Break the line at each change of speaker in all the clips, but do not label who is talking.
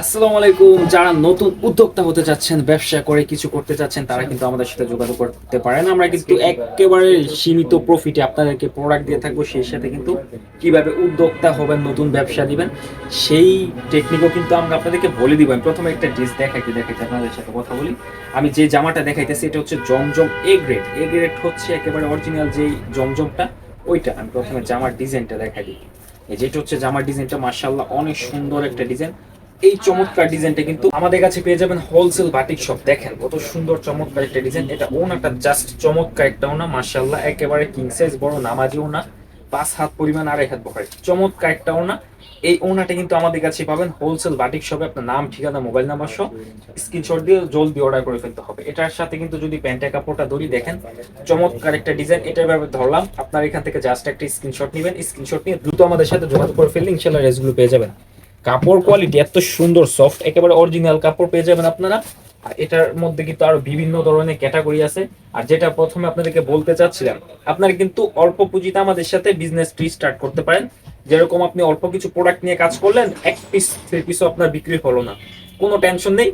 আসসালামু আলাইকুম। যারা নতুন উদ্যোক্তা হতে চাচ্ছেন ব্যবসা করে কিছু করতে চাচ্ছেন তারা কিন্তু আমাদের সাথে যোগাযোগ করতে পারেন। আমরা কিন্তু একেবারে সীমিত প্রফিটে আপনাদেরকে প্রোডাক্ট দিয়ে থাকব, সেই সাথে কিন্তু কীভাবে উদ্যোক্তা হবেন, নতুন ব্যবসা দিবেন, সেই টেকনিকও কিন্তু আমরা আপনাদেরকে বলে দিব। আমি প্রথমে একটা ড্রেস দেখাইতে দেখাইতে আপনাদের সাথে কথা বলি। আমি যে জামাটা দেখাইতেছি, এটা হচ্ছে জমজম এ গ্রেড এ গ্রেড হচ্ছে একেবারে অরিজিনাল যেই জমজমটা, ওইটা। আমি প্রথমে জামার ডিজাইনটা দেখাই দিই। যেটা হচ্ছে জামার ডিজাইনটা মার্শাল্লাহ অনেক সুন্দর একটা ডিজাইন এই চমৎকার ডিজাইনটা কিন্তু আমাদের কাছে পেয়ে যাবেন হোলসেল বাটিক শপ দেখেন কত সুন্দর চমৎকার একটা ডিজাইন এটা ওনাটা জাস্ট চমৎকার একটা ওনা মার্শাল্লাহ একেবারে কিং সাইজ বড় নামাজি ওনা পাঁচ হাত পরিমাণ, আড়াই হাত বহরে চমৎকার একটা ওনা এই ওনাটা কিন্তু আমাদের কাছে পাবেন হোলসেল বাটিক শপে আপনার নাম, ঠিকানা মোবাইল নাম্বার সহ স্ক্রিনশট দিয়ে জলদি অর্ডার করে ফেলতে হবে। এটার সাথে কিন্তু যদি প্যান্টের কাপড়টা ধরি, দেখেন চমৎকার একটা ডিজাইন এটা এভাবে ধরলাম, আপনার এখান থেকে জাস্ট একটা স্ক্রিনশট নেবেন। স্ক্রিনশট নিয়ে দ্রুত আমাদের সাথে যোগাযোগ করে ফেললে ইনশাল্লাহ রেসগুলো পেয়ে যাবেন। কাপড় কোয়ালিটি এত সুন্দর সফট একেবারে অরিজিনাল কাপড় পেয়ে যাবেন আপনারা। আর এটার মধ্যে কিন্তু আরও বিভিন্ন ধরনের ক্যাটাগরি আছে। আর যেটা প্রথমে আপনাদেরকে বলতে চাচ্ছিলাম, আপনারা কিন্তু অল্প পুঁজিতে আমাদের সাথে বিজনেস ট্রি স্টার্ট করতে পারেন। যেরকম আপনি অল্প কিছু প্রোডাক্ট নিয়ে কাজ করলেন, এক পিস থ্রি পিসও আপনার বিক্রি হলো না। কোনো টেনশন নেই।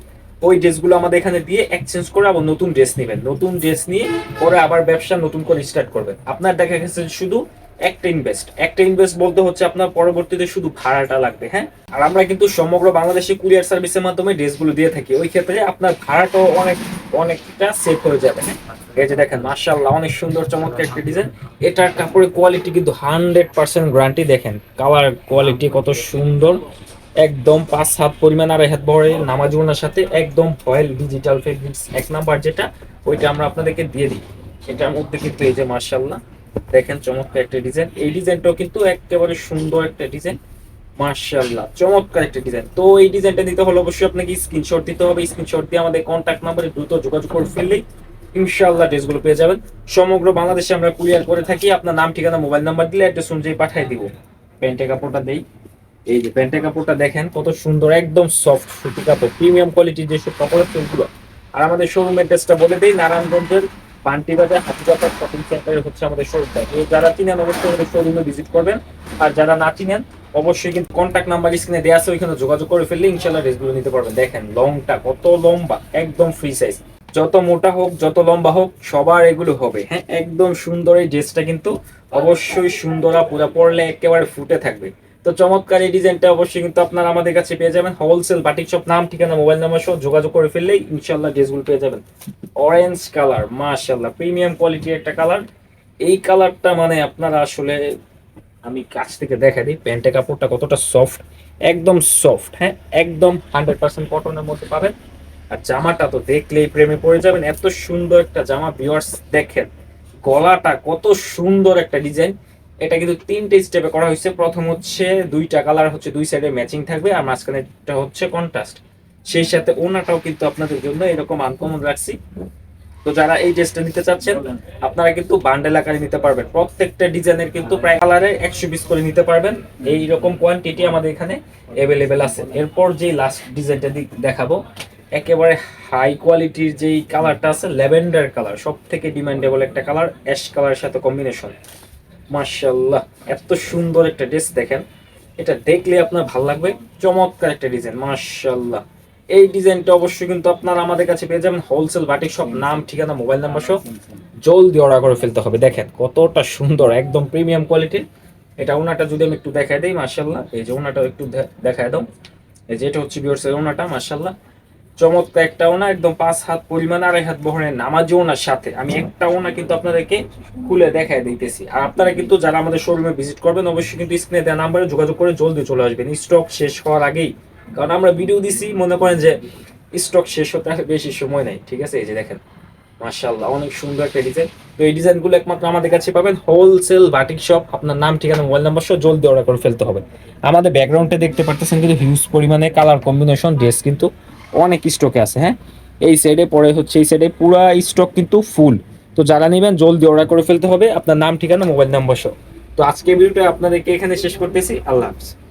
ওই ড্রেসগুলো আমাদের এখানে দিয়ে এক্সচেঞ্জ করে আবার নতুন ড্রেস নেবেন। নতুন ড্রেস নিয়ে পরে আবার ব্যবসা নতুন করে স্টার্ট করবেন। আপনার দেখা গেছে শুধু একটা ইনভেস্ট একটা ইনভেস্ট বলতে হচ্ছে আপনার পরবর্তীতে শুধু ভাড়াটা লাগবে হ্যাঁ? আর আমরা কিন্তু সমগ্র বাংলাদেশে কুরিয়ার সার্ভিসের মাধ্যমে ড্রেসগুলো দিয়ে থাকি, ওই ক্ষেত্রে আপনার ভাড়াটাও অনেক, অনেকটা সেভ হয়ে যাবে হ্যাঁ? এই যে দেখেন মার্শাল্লাহ অনেক সুন্দর, চমৎকার একটা ডিজাইন এটার কাপড়ের কোয়ালিটি কিন্তু হান্ড্রেড পার্সেন্ট গ্যারান্টি দেখেন কালার কোয়ালিটি কত সুন্দর, একদম পাঁচ হাত পরিমাণ আর হাত বড় নামাজুনার সাথে একদম ফয়েল ডিজিটাল ফেব্রিক্স এক নাম্বার যেটা, ওইটা আমরা আপনাদেরকে দিয়ে দিই। এটার মধ্যে কিন্তু এই যে মার্শাল্লাহ দেখেন চমৎকার একটা ডিজাইন। এই ডিজাইনটাও কিন্তু একেবারে সুন্দর একটা ডিজাইন। মার্শাল্লাহ চমৎকার একটা ডিজাইন। তো এই ডিজাইনটা দিতে হলে অবশ্যই আপনাকে স্ক্রিনশট দিতে হবে। স্ক্রিনশট দিয়ে আমাদের কন্ট্যাক্ট নাম্বারে দ্রুত যোগাযোগ করে ফেললেই ইনশাআল্লাহ ড্রেসগুলো পেয়ে যাবেন। সমগ্র বাংলাদেশে আমরা কুরিয়ার করে থাকি। আপনার নাম, ঠিকানা মোবাইল নাম্বার দিলে অ্যাড্রেস অনুযায়ী পাঠিয়ে দিব। প্যান্টের কাপড়টা দেই। এই যে প্যান্টের কাপড়টা দেখেন, কত সুন্দর, একদম সফট সুতি কাপড়। প্রিমিয়াম কোয়ালিটির যেসব কাপড়ের ফুলগুলো আর আমাদের শোরুম অ্যাড্রেসটা বলে দিই, নারায়ণগঞ্জের পান্টি বাজার, হাতিবাজার শপিং সেন্টারে হচ্ছে আমাদের শোরুমটা এই যারা চিনেন, অবশ্যই আমাদের শোরুমে ভিজিট করবেন। আর যারা না চিনেন, অবশ্যই কিন্তু কন্ট্যাক্ট নাম্বার স্ক্রিনে দেওয়া আছে, ওইখানে যোগাযোগ করে ফেললে ইনশাল্লাহ ড্রেসগুলো নিতে পারবেন। দেখেন লংটা কত লম্বা, একদম ফ্রি সাইজ যত মোটা হোক, যত লম্বা হোক, সবার এগুলো হবে। হ্যাঁ একদম সুন্দর এই ড্রেসটা কিন্তু অবশ্যই সুন্দরা পুরো পরলে একেবারে ফুটে থাকবে। তো চমৎকার এই ডিজাইনটা অবশ্যই কিন্তু আপনারা আমাদের কাছে পেয়ে যাবেন। হোলসেল বাটিক শপ নাম, ঠিকানা মোবাইল নাম্বার সহ যোগাযোগ করে ফেললেই ইনশাল্লাহ ড্রেসগুলো পেয়ে যাবেন। অরেঞ্জ কালার মাশাল্লাহ প্রিমিয়াম কোয়ালিটির একটা কালার এই কালারটা মানে আপনারা আসলে, আমি কাছ থেকে দেখা দিই, প্যান্টের কাপড়টা কতটা সফট একদম সফট হ্যাঁ? একদম হান্ড্রেড পার্সেন্ট কটনের মধ্যে পাবেন। আর জামাটা তো দেখলেই প্রেমে পড়ে যাবেন। এত সুন্দর একটা জামা ভিউয়ার্স দেখেন, গলাটা কত সুন্দর একটা ডিজাইন এটা কিন্তু তিনটে স্টেপে করা হয়েছে। প্রথম হচ্ছে দুইটা কালার হচ্ছে দুই সাইডে ম্যাচিং থাকবে আর মাঝখানে মাঝখানেটা হচ্ছে কন্ট্রাস্ট সেই সাথে ওনাটাও কিন্তু আপনাদের জন্য এরকম আনকমন রাখছি। তো যারা এই ড্রেসটা নিতে চাচ্ছেন আপনারা কিন্তু বান্ডেল আকারে নিতে পারবেন। প্রত্যেকটা ডিজাইনের কিন্তু প্রায় কালারে একশো পিস করে নিতে পারবেন। এই রকম কোয়ান্টিটি আমাদের এখানে অ্যাভেলেবেল আছে। এরপর যে লাস্ট ডিজাইনটা দেখাবো একেবারে হাই কোয়ালিটির যেই কালারটা আছে ল্যাভেন্ডার কালার সব থেকে ডিমান্ডেবল একটা কালার অ্যাশ কালারের সাথে কম্বিনেশন মার্শাল্লাহ এত সুন্দর একটা ড্রেস দেখেন। এটা দেখলে আপনার ভালো লাগবে, চমৎকার একটা ডিজাইন মার্শাল্লাহ এই ডিজাইনটা অবশ্যই কিন্তু আপনারা আমাদের কাছে পেয়ে যাবেন হোলসেল বাটিক সব নাম, ঠিকানা মোবাইল নাম্বার সব জলদি অর্ডার করে ফেলতে হবে, দেখেন কতটা সুন্দর, একদম প্রিমিয়াম কোয়ালিটির এটা ওনাটা যদি আমি একটু দেখাই দিই মার্শাল্লাহ এই যে ওনাটা একটু দেখায় দাও। এই যে এটা হচ্ছে বিয়র্সের ওনাটা মার্শাল্লাহ চমৎকার একটা ওনা, একদম পাঁচ হাত পরিমাণ, আড়াই হাত বহনের নামাজ ওনার সাথে। আমি একটা ওনা কিন্তু আপনাদেরকে খুলে দেখায় দিতেছি। আর আপনারা কিন্তু যারা আমাদের শোরুমে ভিজিট করবেন, অবশ্যই কিন্তু স্ক্রিনে দেওয়া নাম্বারে যোগাযোগ করে জলদি চলে আসবেন। স্টক শেষ হওয়ার আগেই। কারণ আমরা ভিডিও দিছি, মনে করেন যে স্টক শেষ হতে বেশি সময় নাই, ঠিক আছে? এই যে দেখেন মার্শাল্লাহ অনেক সুন্দর একটা ডিজাইন তো এই ডিজাইনগুলো একমাত্র আমাদের কাছে পাবেন। হোলসেল বাটিক শপ আপনার নাম, ঠিকানা মোবাইল নাম্বার সহ জলদি অর্ডার করে ফেলতে হবে। আমাদের ব্যাকগ্রাউন্ডে দেখতে পারতেছেন কিন্তু হিউজ পরিমাণে কালার কম্বিনেশন ড্রেস কিন্তু অনেক স্টকে আছে হ্যাঁ? এই সাইডে পরে হচ্ছে এই সাইডে পুরো স্টক কিন্তু ফুল তো যারা নেবেন, জলদি অর্ডার করে ফেলতে হবে। আপনার নাম, ঠিকানা মোবাইল নাম্বার সহ। তো আজকে ভিডিওটা আপনাদেরকে এখানে শেষ করতেছি। আল্লাহ হাফিজ।